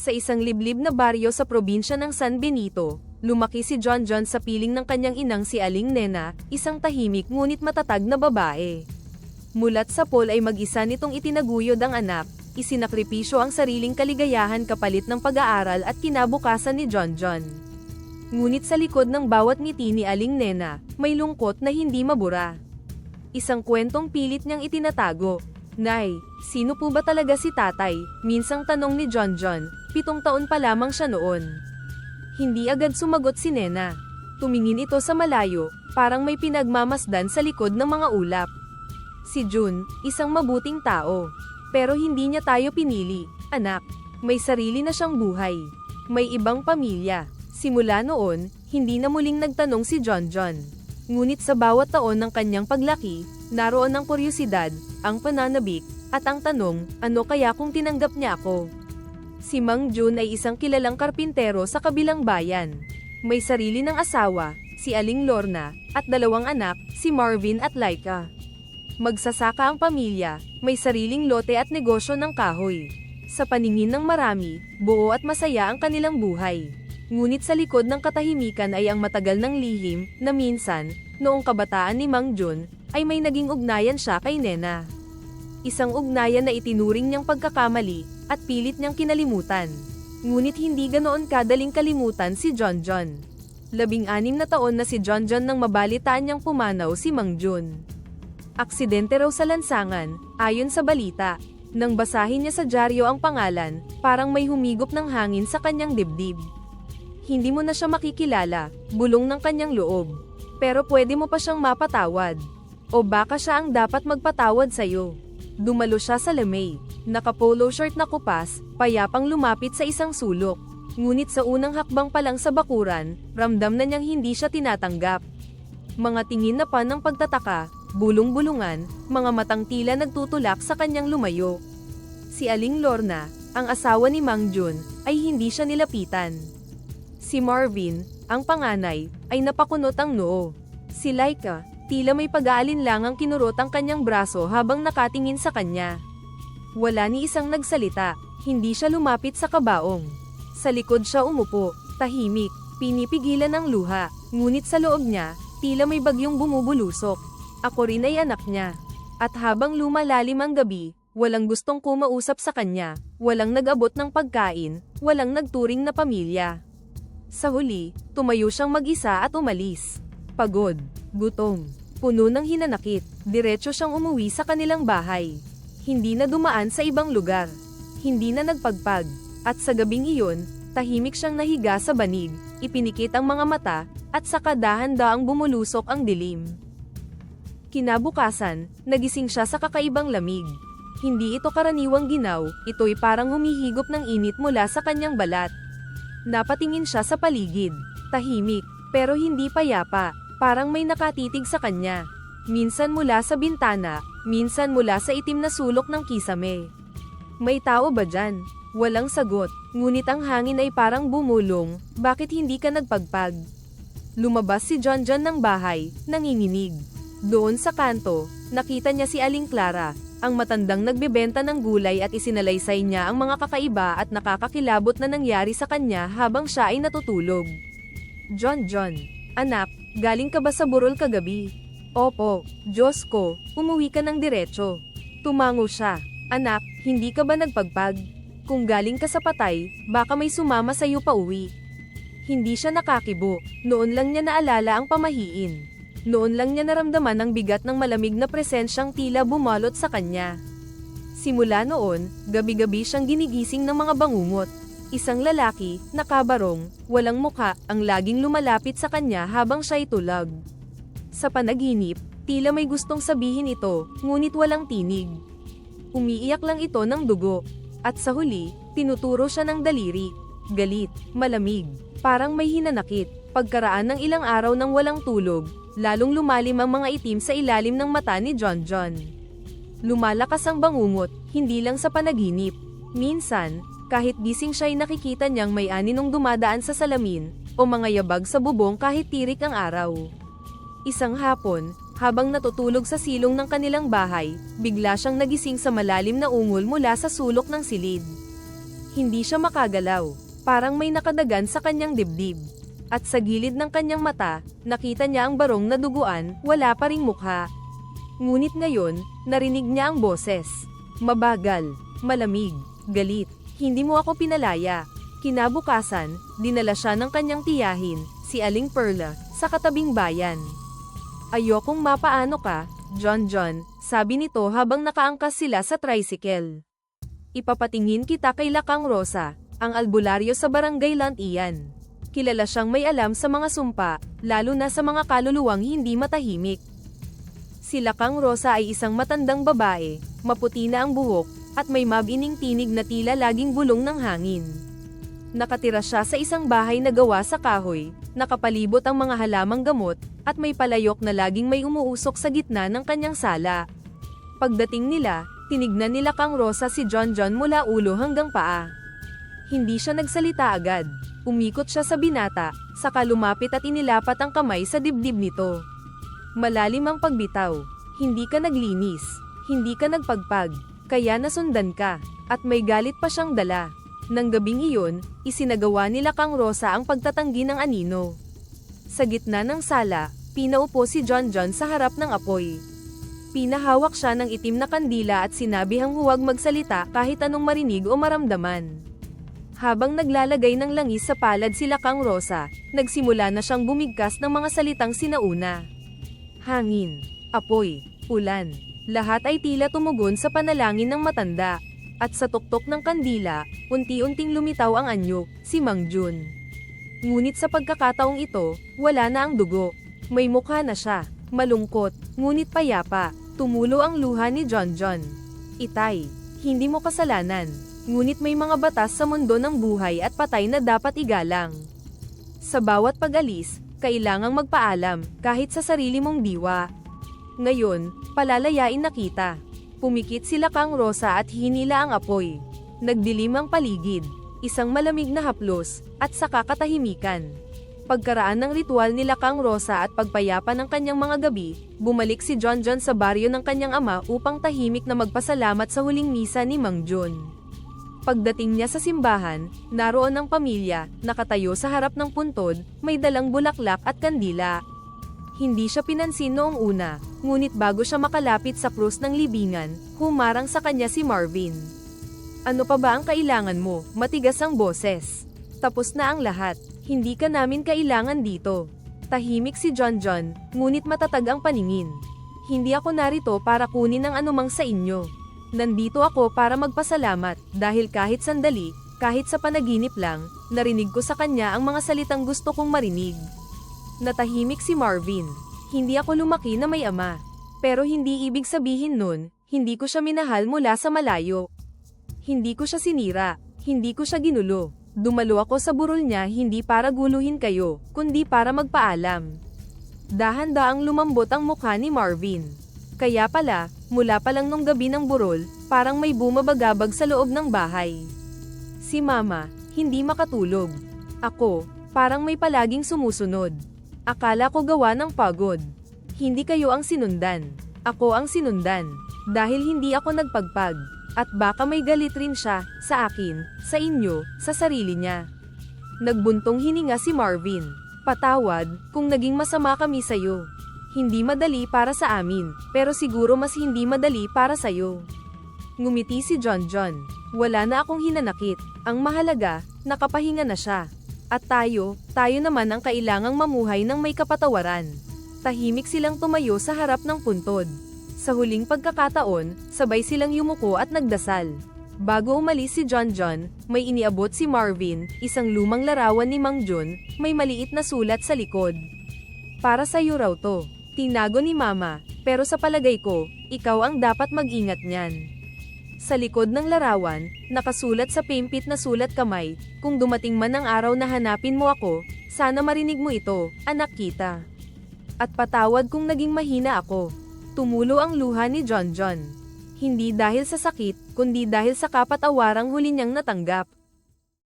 Sa isang liblib na baryo sa probinsya ng San Benito, lumaki si John John sa piling ng kanyang inang si Aling Nena, isang tahimik ngunit matatag na babae. Mulat sa pool ay mag-isa nitong itinaguyod ang anak, isinakripisyo ang sariling kaligayahan kapalit ng pag-aaral at kinabukasan ni John John. Ngunit sa likod ng bawat ngiti ni Aling Nena, may lungkot na hindi mabura. Isang kwentong pilit niyang itinatago. Nay, sino po ba talaga si tatay? Minsang tanong ni John John, pitong taon pa lamang siya noon. Hindi agad sumagot si Nena. Tumingin ito sa malayo, parang may pinagmamasdan sa likod ng mga ulap. Si June, isang mabuting tao. Pero hindi niya tayo pinili, anak. May sarili na siyang buhay. May ibang pamilya. Simula noon, hindi na muling nagtanong si John John. Ngunit sa bawat taon ng kanyang paglaki, naroon ang kuryosidad, ang pananabik, at ang tanong, ano kaya kung tinanggap niya ako? Si Mang Jun ay isang kilalang karpintero sa kabilang bayan. May sarili ng asawa, si Aling Lorna, at dalawang anak, si Marvin at Laika. Magsasaka ang pamilya, may sariling lote at negosyo ng kahoy. Sa paningin ng marami, buo at masaya ang kanilang buhay. Ngunit sa likod ng katahimikan ay ang matagal ng lihim, na minsan, noong kabataan ni Mang Jun, ay may naging ugnayan siya kay Nena. Isang ugnayan na itinuring niyang pagkakamali, at pilit niyang kinalimutan. Ngunit hindi ganoon kadaling kalimutan si John John. Labing-anim na taon na si John John nang mabalitaan niyang pumanaw si Mang Jun. Aksidente raw sa lansangan, ayon sa balita. Nang basahin niya sa dyaryo ang pangalan, parang may humigop ng hangin sa kanyang dibdib. Hindi mo na siya makikilala, bulong ng kanyang loob. Pero pwede mo pa siyang mapatawad. O baka siya ang dapat magpatawad sa'yo. Dumalo siya sa lamay. Naka-polo shirt na kupas, payapang lumapit sa isang sulok. Ngunit sa unang hakbang pa lang sa bakuran, ramdam na niyang hindi siya tinatanggap. Mga tingin na pa ng pagtataka, bulong-bulungan, mga matang tila nagtutulak sa kanyang lumayo. Si Aling Lorna, ang asawa ni Mang Jun, ay hindi siya nilapitan. Si Marvin, ang panganay, ay napakunot ang noo. Si Laika, tila may pag-aalin ang kinurot ang kanyang braso habang nakatingin sa kanya. Wala ni isang nagsalita, hindi siya lumapit sa kabaong. Sa likod siya umupo, tahimik, pinipigilan ang luha, ngunit sa loob niya, tila may bagyong bumubulusok. Ako rin ay anak niya. At habang lumalalim ang gabi, walang gustong kumausap sa kanya, walang nag-abot ng pagkain, walang nagturing na pamilya. Sa huli, tumayo siyang mag-isa at umalis. Pagod, gutom, puno ng hinanakit, diretso siyang umuwi sa kanilang bahay. Hindi na dumaan sa ibang lugar. Hindi na nagpagpag. At sa gabing iyon, tahimik siyang nahiga sa banig, ipinikit ang mga mata, at sa kadahan-daang bumulusok ang dilim. Kinabukasan, nagising siya sa kakaibang lamig. Hindi ito karaniwang ginaw, ito'y parang humihigop ng init mula sa kanyang balat. Napatingin siya sa paligid. Tahimik, pero hindi payapa. Parang may nakatitig sa kanya. Minsan mula sa bintana, minsan mula sa itim na sulok ng kisame. May tao ba dyan? Walang sagot, ngunit ang hangin ay parang bumulong, bakit hindi ka nagpagpag? Lumabas si John John ng bahay, nanginginig. Doon sa kanto, nakita niya si Aling Clara, ang matandang nagbebenta ng gulay at isinalaysay niya ang mga kakaiba at nakakakilabot na nangyari sa kanya habang siya ay natutulog. John John, anak, galing ka ba sa burol kagabi? Opo, Diyos ko, umuwi ka ng diretso. Tumango siya, anak, hindi ka ba nagpagpag? Kung galing ka sa patay, baka may sumama sa'yo pa uwi. Hindi siya nakakibo, noon lang niya naalala ang pamahiin. Noon lang niya naramdaman ang bigat ng malamig na presensyang tila bumalot sa kanya. Simula noon, gabi-gabi siyang ginigising ng mga bangungot. Isang lalaki, nakabarong, walang mukha, ang laging lumalapit sa kanya habang siya'y tulag. Sa panaginip, tila may gustong sabihin ito, ngunit walang tinig. Umiiyak lang ito ng dugo. At sa huli, tinuturo siya ng daliri. Galit, malamig, parang may hinanakit. Pagkaraan ng ilang araw ng walang tulog, lalong lumalim ang mga itim sa ilalim ng mata ni John John. Lumalakas ang bangungot, hindi lang sa panaginip. Minsan, kahit gising siya ay nakikita niyang may aninong dumadaan sa salamin, o mga yabag sa bubong kahit tirik ang araw. Isang hapon, habang natutulog sa silong ng kanilang bahay, bigla siyang nagising sa malalim na ungol mula sa sulok ng silid. Hindi siya makagalaw. Parang may nakadagan sa kanyang dibdib. At sa gilid ng kanyang mata, nakita niya ang barong na duguan, wala pa ring mukha. Ngunit ngayon, narinig niya ang boses. Mabagal, malamig, galit. Hindi mo ako pinalaya. Kinabukasan, dinala siya ng kanyang tiyahin, si Aling Perla, sa katabing bayan. Ayokong mapaano ka, John John, sabi nito habang nakaangkas sila sa tricycle. Ipapatingin kita kay Lakang Rosa, ang albularyo sa barangay Lantian. Kilala siyang may alam sa mga sumpa, lalo na sa mga kaluluwang hindi matahimik. Si Lakang Rosa ay isang matandang babae, maputi na ang buhok, at may mabining tinig na tila laging bulong ng hangin. Nakatira siya sa isang bahay na gawa sa kahoy, nakapalibot ang mga halamang gamot, at may palayok na laging may umuusok sa gitna ng kanyang sala. Pagdating nila, tinignan nila Kang Rosa si John John mula ulo hanggang paa. Hindi siya nagsalita agad. Umikot siya sa binata, saka lumapit at inilapat ang kamay sa dibdib nito. Malalim ang pagbitaw. Hindi ka naglinis. Hindi ka nagpagpag. Kaya nasundan ka. At may galit pa siyang dala. Nang gabing iyon, isinagawa nila Kang Rosa ang pagtatanggi ng anino. Sa gitna ng sala, pinaupo si John John sa harap ng apoy. Pinahawak siya ng itim na kandila at sinabihang huwag magsalita kahit anong marinig o maramdaman. Habang naglalagay ng langis sa palad sila Kang Rosa, nagsimula na siyang bumigkas ng mga salitang sinauna. Hangin, apoy, ulan, lahat ay tila tumugon sa panalangin ng matanda. At sa tuktok ng kandila, unti-unting lumitaw ang anyo, si Mang Jun. Ngunit sa pagkakataong ito, wala na ang dugo. May mukha na siya, malungkot, ngunit payapa, tumulo ang luha ni John John. Itay, hindi mo kasalanan, ngunit may mga batas sa mundo ng buhay at patay na dapat igalang. Sa bawat pag-alis, kailangang magpaalam, kahit sa sarili mong diwa. Ngayon, palalayain na kita. Pumikit sila Kang Rosa at hinila ang apoy. Nagdilim ang paligid, isang malamig na haplos, at saka katahimikan. Pagkaraan ng ritual nila Kang Rosa at pagpayapa ng kanyang mga gabi, bumalik si John John sa baryo ng kanyang ama upang tahimik na magpasalamat sa huling misa ni Mang John. Pagdating niya sa simbahan, naroon ang pamilya, nakatayo sa harap ng puntod, may dalang bulaklak at kandila. Hindi siya pinansin noong una, ngunit bago siya makalapit sa krus ng libingan, humarang sa kanya si Marvin. Ano pa ba ang kailangan mo? Matigas ang boses. Tapos na ang lahat, hindi ka namin kailangan dito. Tahimik si John John, ngunit matatag ang paningin. Hindi ako narito para kunin ang anumang sa inyo. Nandito ako para magpasalamat, dahil kahit sandali, kahit sa panaginip lang, narinig ko sa kanya ang mga salitang gusto kong marinig. Natahimik si Marvin. Hindi ako lumaki na may ama. Pero hindi ibig sabihin nun, hindi ko siya minahal mula sa malayo. Hindi ko siya sinira, hindi ko siya ginulo. Dumalo ako sa burol niya hindi para guluhin kayo, kundi para magpaalam. Dahan-daang lumambot ang mukha ni Marvin. Kaya pala, mula pa lang nung gabi ng burol, parang may bumabagabag sa loob ng bahay. Si Mama, hindi makatulog. Ako, parang may palaging sumusunod. Akala ko gawa ng pagod. Hindi kayo ang sinundan. Ako ang sinundan. Dahil hindi ako nagpagpag. At baka may galit rin siya, sa akin, sa inyo, sa sarili niya. Nagbuntong hininga si Marvin. Patawad, kung naging masama kami sa'yo. Hindi madali para sa amin, pero siguro mas hindi madali para sa'yo. Ngumiti si John John. Wala na akong hinanakit. Ang mahalaga, nakapahinga na siya. At tayo, tayo naman ang kailangang mamuhay ng may kapatawaran. Tahimik silang tumayo sa harap ng puntod. Sa huling pagkakataon, sabay silang yumuko at nagdasal. Bago umalis si John John, may iniabot si Marvin, isang lumang larawan ni Mang Jun, may maliit na sulat sa likod. Para sa iyo raw to. Tinago ni Mama, pero sa palagay ko, ikaw ang dapat mag-ingat niyan. Sa likod ng larawan, nakasulat sa pimpit na sulat kamay, kung dumating man ang araw na hanapin mo ako, sana marinig mo ito, anak kita. At patawad kung naging mahina ako. Tumulo ang luha ni John John. Hindi dahil sa sakit, kundi dahil sa kapatawarang huli niyang natanggap.